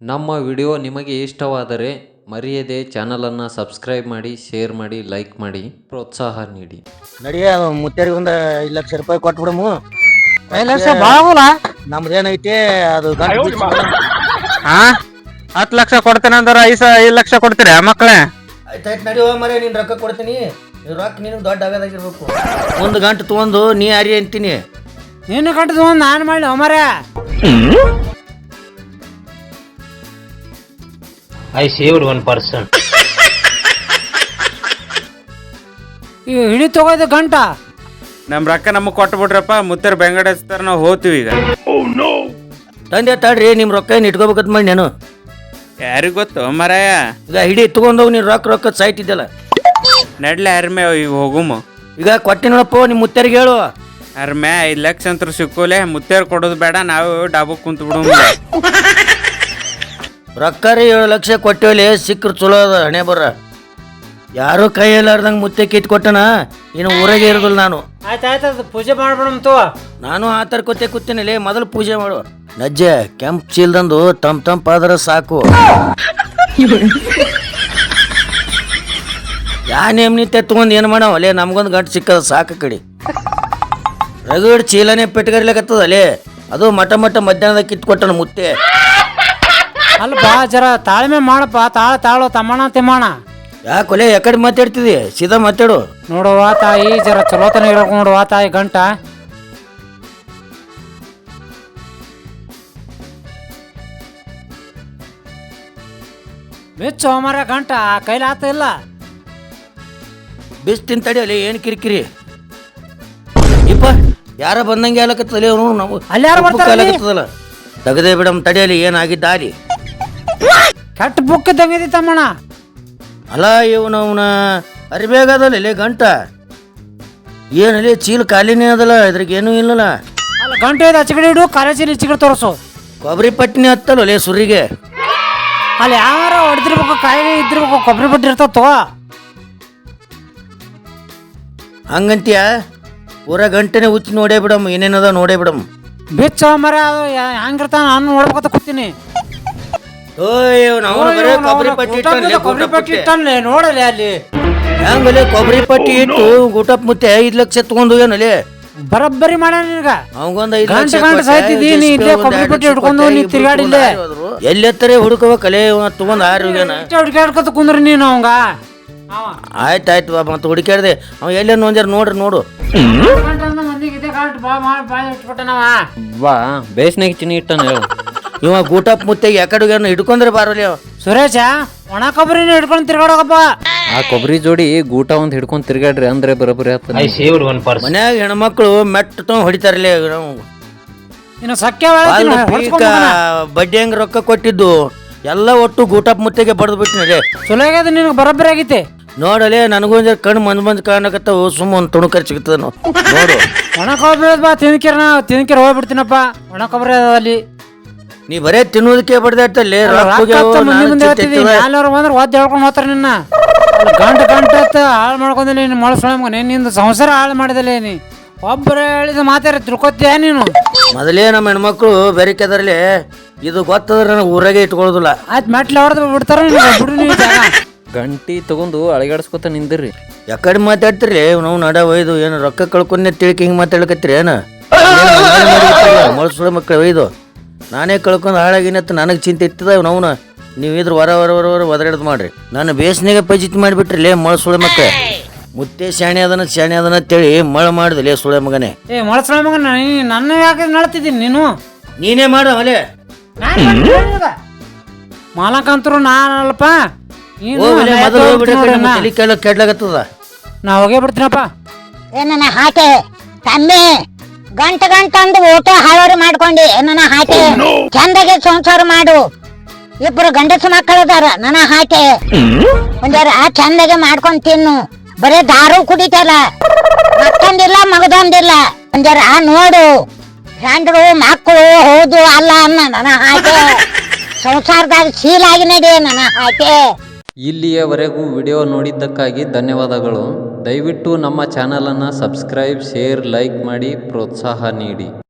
ನಮ್ಮ ವಿಡಿಯೋ ನಿಮಗೆ ಇಷ್ಟವಾದರೆ ಮರೆಯದೆ ಚಾನಲನ್ನು ಸಬ್ಸ್ಕ್ರೈಬ್ ಮಾಡಿ ಶೇರ್ ಮಾಡಿ ಲೈಕ್ ಮಾಡಿ ಪ್ರೋತ್ಸಾಹ ನೀಡಿ. ನಡಿಯ ಮುತ್ತೇರಿಗೆ ಒಂದು ಐದು ಲಕ್ಷ ರೂಪಾಯಿ ಕೊಟ್ಬಿಡಮು. ಐದು ಲಕ್ಷ ಬಾಳಲ್ಲ ನಮ್ದೇನೈತಿ ಅದು ಗಂಟು ಬಿಚ್ಚಿ ಹಾ ಹತ್ತು ಲಕ್ಷ ಕೊಡ್ತೇನೆ ಅಂದ್ರೆ ಐದು ಐದು ಲಕ್ಷ ಕೊಡ್ತೀರಾ ಮಕ್ಕಳೇ? ಆಯ್ತಾಯ್ತು ನಡಿಯೋ ಮರೆ ನೀನು ರೊಕ್ಕ ಕೊಡ್ತೀನಿ. ಈ ರೊಕ್ಕ ನಿನಗೆ ದೊಡ್ಡ ಆಗದಾಗಿರ್ಬೇಕು ಒಂದು ಗಂಟೆ ತೊಗೊಂಡು ನೀ ಅರಿ ಅಂತೀನಿ. ನೀನು ಗಂಟೆ ತೊಗೊಂಡು ನಾನು ಮಾಡಿ ಅಮರ. I saved one person. ಈ ಹಿಡಿ ತಗೋದು ಗಂಟ. ನಮ್ಮ ರೊಕ್ಕ ನಮಗೆ ಕೊಟ್ಟು ಬಿಡ್ರಪ್ಪ ಮುತ್ತರ್ ಬೆಂಗಡ ಹಚ್ತಾರ ನಾವು ಹೋಗ್ತೀವಿ ಈಗ. ತಂದೆ ತಡ್ರಿ ನಿಮ್ಮ ರೊಕ್ಕ ಏನು ಇಟ್ಕೋಬೇಕಂತ ಮಾಡಿ ನಾನು? ಯಾರಿಗ್ ಗೊತ್ತು ಮರಾಯ? ಈಗ ಹಿಡಿ ತಗೊಂಡೋಗಿ ನೀನು ರೊಕ್ಕ ರೊಕ್ಕ ಸಾಯ್ತಿದ್ದಲ್ಲ ನಡ್ಲೆ ಅರ್ಮೆ ಈಗ ಹೋಗುಮು. ಈಗ ಕೊಟ್ಟಿನಪ್ಪ ನಿಮ್ಮ ಮುತ್ತರಿಗೆ ಹೇಳು. ಅರ್ಮೆ ಐದು ಲಕ್ಷ ಅಂತ ಸಿಕ್ಕೋಲೆ ಮುತ್ತೇರ್ ಕೊಡೋದು ಬೇಡ ನಾವು ಡಾಬಕ್ ಕುಂತ ಬಿಡು ರೊಕ್ಕ ರೀ ಏಳು ಲಕ್ಷ ಕೊಟ್ಟೇಳಿ ಸಿಕ್ಕರು ಚಲೋ ಅದ ಹಣೆ ಬರ ಯಾರು ಕೈ ಇಲ್ಲಾರ್ದಂಗೆ ಮುತ್ತೆ ಕಿತ್ ಕೊಟ್ಟನ ಇನ್ನು ಊರಾಗೆ ಇರೋದಿಲ್ಲ ನಾನು. ಆಯ್ತು ಪೂಜೆ ಅದು ಪೂಜೆ ಮಾಡ್ಬಿಡಮ್ತು ನಾನು ಆ ಥರ ಕೊತ್ತೆ ಕೂತೀನಿಲ್ಲ ಮೊದಲು ಪೂಜೆ ಮಾಡು. ನಜ್ಜೆ ಕೆಂಪ್ ಚೀಲ್ದಂದು ತಂ ತಂಪಾದ್ರೆ ಆದ್ರೆ ಸಾಕು. ಯಾ ನೇಮ್ನಿತ್ಯ ತಗೊಂಡ್ ಏನು ಮಾಡವ? ಅಲ್ಲೇ ನಮ್ಗೊಂದು ಗಂಟು ಸಿಕ್ಕದ ಸಾಕು ಕಡಿ. ರಗಡ್ ಚೀಲನೇ ಪೆಟ್ಟಗರ್ಲಿಕ್ಕೆ ಅಲ್ಲೇ ಅದು ಮಟ ಮಟ ಮಧ್ಯಾಹ್ನದಾಗ ಕಿತ್ಕೊಟ್ಟನ ಮುತ್ತೆ. ಅಲ್ಲ ಬಾ ಜರ ತಾಳ್ಮೆ ಮಾಡಪ್ಪ ತಾಳ ತಾಳು ತಮ್ಮಣ ತಿಮ್ಮಣ ಯಾಕೊಲೆ ಯಾಕಡೆ ಮಾತಾಡ್ತಿದಿ? ಸೀದಾ ಮಾತಾಡು. ನೋಡುವ ತಾಯಿ ಜರ ಚಲೋತನ ಇರಕ್ ನೋಡುವ ತಾಯಿ ಗಂಟ. ಬಿಚ್ಚು ಮರ ಗಂಟ ಕೈಲಿ ಆತ ಇಲ್ಲ. ಬಿಸ್ ತಿಂತಡಿ ಅಲ್ಲಿ ಏನು ಕಿರಿಕಿರಿ? ಇಪ್ಪ ಯಾರ ಬಂದಂಗೆ ಆಲಕತ್ತಲ್ಲ ಅವನು? ನಾವು ಅಲ್ಲಿ ಯಾರು ಬರ್ತಾರ ಅಲ್ಲಿ? ತೆಗದೇ ಬಿಡಮ್ ತಡಿಯಲಿ ಏನಾಗಿದ್ದ ಅಲ್ಲಿ ಕೆಟ್ಟ ಬುಕ್ ತಂಗಿದಿ ತಮ್ಮಣ ಅಲ್ಲ ಇವನು ಅವನ ಅರಿಬೇಗದಲ್ಲ ಇಲ್ಲಿ ಗಂಟ. ಏನಲ್ಲಿ ಚೀಲ ಖಾಲಿನೇ ಅದಲ್ಲ ಇದ್ರಾಗ ಏನೂ ಇಲ್ಲಲ್ಲ. ಅಲ್ಲ ಗಂಟೆ ಇದೆ ಇಡು ಕಾಲೇಜಿನ ಹಚ್ಕಡೆ ತೋರಿಸು. ಕೊಬ್ಬರಿ ಪಟ್ಟಿನೇ ಹತ್ತಲ್ಲ ಲೇ ಸುರಿಗೆ. ಅಲ್ಲಿ ಯಾರ ಹೊಡೆದಿರ್ಬೇಕು ಕಾಯಿಲೆ ಇದ್ದಿರ್ಬೇಕು ಕೊಬ್ಬರಿ ಪಟ್ಟಿ ಇರ್ತಾವ ತಗೋ. ಹಂಗಂತೀಯ? ಪೂರ ಗಂಟೆನೆ ಉಚ್ಚಿ ನೋಡೇ ಬಿಡಮ್ ಏನೇನದ ನೋಡೇ ಬಿಡಮ್ ಬಿಚ್ಚ ಮರ ಅದು ಹೆಂಗಿರ್ತಾನ ನಾನು ನೋಡ್ಬೇಕಂತ ಕೂತೀನಿ. ಕೊಬ್ಬರಿ ಪಟ್ಟಿ ಇಟ್ಟಾನ್ಲೆ. ನೋಡಲಿ ಅಲ್ಲಿ. ಹೆಂಗಲೆ ಕೊಬ್ಬರಿ ಪಟ್ಟಿ ಇಟ್ಟು ಗುಟಪ್ ಮುತ್ತೆ ಐದ್ ಲಕ್ಷ ತಗೊಂಡು ಏನಲೆ ಬರಬ್ಬರಿ ಮಾಡ ನಿನಗ? ಅವಂಗೊಂದ್ ಐದು ಲಕ್ಷ ಗಂಟೆ ಕೊಟ್ಟೆ, ಸಾಯ್ತಿದ್ದಿ, ನೀ ಇಲ್ಲೇ ಒಂದ್ ಕೊಬ್ಬರಿ ಎರಡ್ ಪಟ್ಟಿ ಲಕ್ಷ ಹಿಡ್ಕೊಂಡು ನೀ ತಿರ್ಗಾಡಿಲ್ಲೇ. ಆರು. ಎಲ್ಲೆತ್ತರೆ ಹುಡುಕಬೇಕಲೆ ತಗೊಂಡ್ ಆರೋಗ್ಯನ ಹುಡುಕಾಡ್ಕೊತ ಕುಂದ್ರಿ ನೀನು ಅವಂಗ? ಆಯ್ತು ಆಯ್ತು ಬಾ ಮತ್ತೆ ಹುಡುಕಾಡ್ದೆ ಅವ ಎಲ್ಲ ಒಂಜಾರ ನೋಡ್ರಿ ನೋಡು. ಬಾ ಬೇಸ್ನಾಗ ತಿನ್ನಿ ಇಟ್ಟನ ಹೇಳು. ಇವ ಗೂಟಪ್ ಮುತ್ತೆ ಯಾಕಡೆಗೇನು ಹಿಡ್ಕೊಂಡ್ರೆ ಬಾರಲಿ ಅವ. ಸುರೇಶ ಒಣ ಕೊಬ್ಬರಿನ ಹಿಡ್ಕೊಂಡು ತಿರ್ಗಾಡೋಕಪ್ಪ ಆ ಕೊಬ್ಬರಿ ಜೋಡಿ ಗೂಟ ಒಂದ್ ಹಿಡ್ಕೊಂಡ್ ತಿರ್ಗಾಡ್ರಿ ಅಂದ್ರೆ ಬರೋಬ್ಬರಿ ಆತ person. ಮನ್ಯಾಗ ಹೆಣ್ಮಕ್ಳು ಮೆಟ್ಟ ತೊಗೊಂಡ್ ಹೊಡಿತಾರಲ್ಲೇ ನಾವು. ಇನ್ನು ಸಖ್ಯ ಪೀಕ ಬಡ್ಡಿ ಹೆಂಗ್ ರೊಕ್ಕ ಕೊಟ್ಟಿದ್ದು? ಎಲ್ಲ ಒಟ್ಟು ಗೂಟಪ್ ಮುತ್ತೆಗೆ ಬಡ್ದು ಬಿಟ್ಟಿನಿ ಚಲೋ ಆಗ್ಯದ ನಿನಗೆ ಬರೋಬ್ಬರಿ ಆಗೈತಿ. ನೋಡಲೆ ನನಗೊಂಜ ಕಣ್ಣು ಮಂದ್ ಮಂದ್ ಕಾಣಕತ್ತಾವು ಸುಮ್ಮ ಒಂದು ತುಣುಕರ್ ಸಿಗ್ತದ ನೋಡು. ಒಣ ಕೊಬ್ಬರಿ ಅದ ಬಾ ತಿನ್ಕಿರ ನಾ ತಿನ್ಕಿರ ಹೋಗ್ಬಿಡ್ತೀನಪ್ಪ. ಒಣ ಕೊಬ್ಬರಿ ಅದ ಅಲ್ಲಿ. ನೀ ಬರೇ ತಿನ್ನೋದಕ್ಕೆ ಮ್ಯಾಲವ್ರು ಬಂದ್ರೆ ಒದ್ದು ಹೇಳ್ಕೊಂಡು ಹೋತಾರ ನಿನ್ನ. ಗಂಟು ಗಂಟು ಹಾಳು ಮಾಡ್ಕೊಂದಿಲ್ಲ ನೀನು ಮೊಳಸ್ಕೊಳ ನೀನು ನಿಂದು ಸಂಸಾರ ಹಾಳು ಮಾಡಿದಲ್ಲ ನೀ. ಒಬ್ಬರು ಹೇಳಿದ ಮಾತಾರೆ ತಿಳ್ಕೊತೀಯ ನೀನು? ಮೊದಲೇ ನಮ್ಮ ಹೆಣ್ಮಕ್ಳು ಬೆರಿಕೆದ್ರಲ್ಲಿ ಇದು ಗೊತ್ತಂದ್ರೆ ನನಗೆ ಊರಾಗೆ ಇಟ್ಕೊಳ್ಳೋದಿಲ್ಲ. ಆಯ್ತು ಮೆಟ್ಲು ಹೊಡೆದು ಬಿಡ್ತಾರ ಬಿಡು ನೀವು ಜಾಗ ಗಂಟಿ ತಗೊಂಡು ಅಳಗಾಡ್ಸ್ಕೊತ ನಿಂದಿರ್ರಿ. ಯಾಕಡೆ ಮಾತಾಡ್ತಿರ್ಲಿ? ನಾವು ನಡ ಒಯ್ದು ಏನು ರೊಕ್ಕ ಕಳ್ಕೊಂಡೆ ತಿಳ್ಕಿ ಹಿಂಗೆ ಮಾತಾಡ್ಕತ್ತೀರಿ ಏನು? ಮೊಳಸುಳ ಮಕ್ಕಳು ಒಯ್ದು. ನಾನೇ ಕಳ್ಕೊಂಡು ಹಾಳಾಗಿನತ್ತ ನನಗೆ ಚಿಂತೆ ಇತ್ತದ ಅವನವನ ನೀವು ಇದ್ರ ವರ ವರ ವರ ವರ ಒದರಡ್ದು ಮಾಡ್ರಿ. ನಾನು ಬೇಸನಿಗೆ ಪಜಿತ್ ಮಾಡಿಬಿಟ್ರಿ ಲೇ ಮೊಳ ಸುಳೆ ಮಕ್ಕ. ಮುತ್ತೆ ಶಾಣೆ ಅದನ ಶಾಣೆ ಅದನ ಅಂತೇಳಿ ಮಳ ಮಾಡಿದ ಲೇ ಸುಳೆ ಮಗನೇ. ಏ ಮೊಳ ಮಗ ನೀ- ನನ್ನ ಯಾಕೆ ನಳತಿದ್ದೀನಿ ನೀನು? ನೀನೇ ಮಾಡು ಅಲೆ ಮಾಲಕಂತರು ನಾನಲ್ಲಪ್ಪ. ನೀನು ಹೋಗ್ಲಿ ನಾ ಮೊದಲು. ತಲೆ ಕೆಲ ಕೆಡ್ಲಾಗತ್ತದ. ನಾ ಹೋಗೇ ಬಿಡ್ತೀನಪ್ಪ. ಏ ನನ್ನ ಹಾಟೆ. ತಮ್ಮಿ ಗಂಟ ಗಂಟ ಅಂದು ಊಟ ಹಾಳೋರಿ ಮಾಡ್ಕೊಂಡಿ. ಏನನ ನನ್ನ ಹಾಟೆ. ಚಂದಾಗೆ ಸಂಸಾರ ಮಾಡು. ಇಬ್ರು ಗಂಡಸು ಮಕ್ಕಳದಾರ ನನ್ನ ಮಂಜಾರಾ ಆ ಚಂದಗೆ ಮಾಡ್ಕೊಂಡ್ ತಿನ್ನು. ಬರೇ ದಾರು ಕುಡಿತಲ್ಲ. ಮತ್ತೊಂದಿಲ್ಲ ಮಗದೊಂದಿಲ್ಲ. ಆ ನೋಡು. ಗಂಡರು ಮಕ್ಕಳು ಹೌದು ಅಲ್ಲ ಅನ್ನ ನನ್ನ ಹಾಕೆ ಸಂಸಾರದಾಗ ಶೀಲಾಗಿ ನಡಿ ನನ್ನ ಹಾಕೆ ಇಲ್ಲಿಯವರೆಗೂ ವಿಡಿಯೋ ನೋಡಿದ್ದಕ್ಕಾಗಿ ಧನ್ಯವಾದಗಳು. ದಯವಿಟ್ಟು ನಮ್ಮ ಚಾನಲನ್ನು ಸಬ್ಸ್ಕ್ರೈಬ್, ಶೇರ್, ಲೈಕ್ ಮಾಡಿ ಪ್ರೋತ್ಸಾಹ ನೀಡಿ.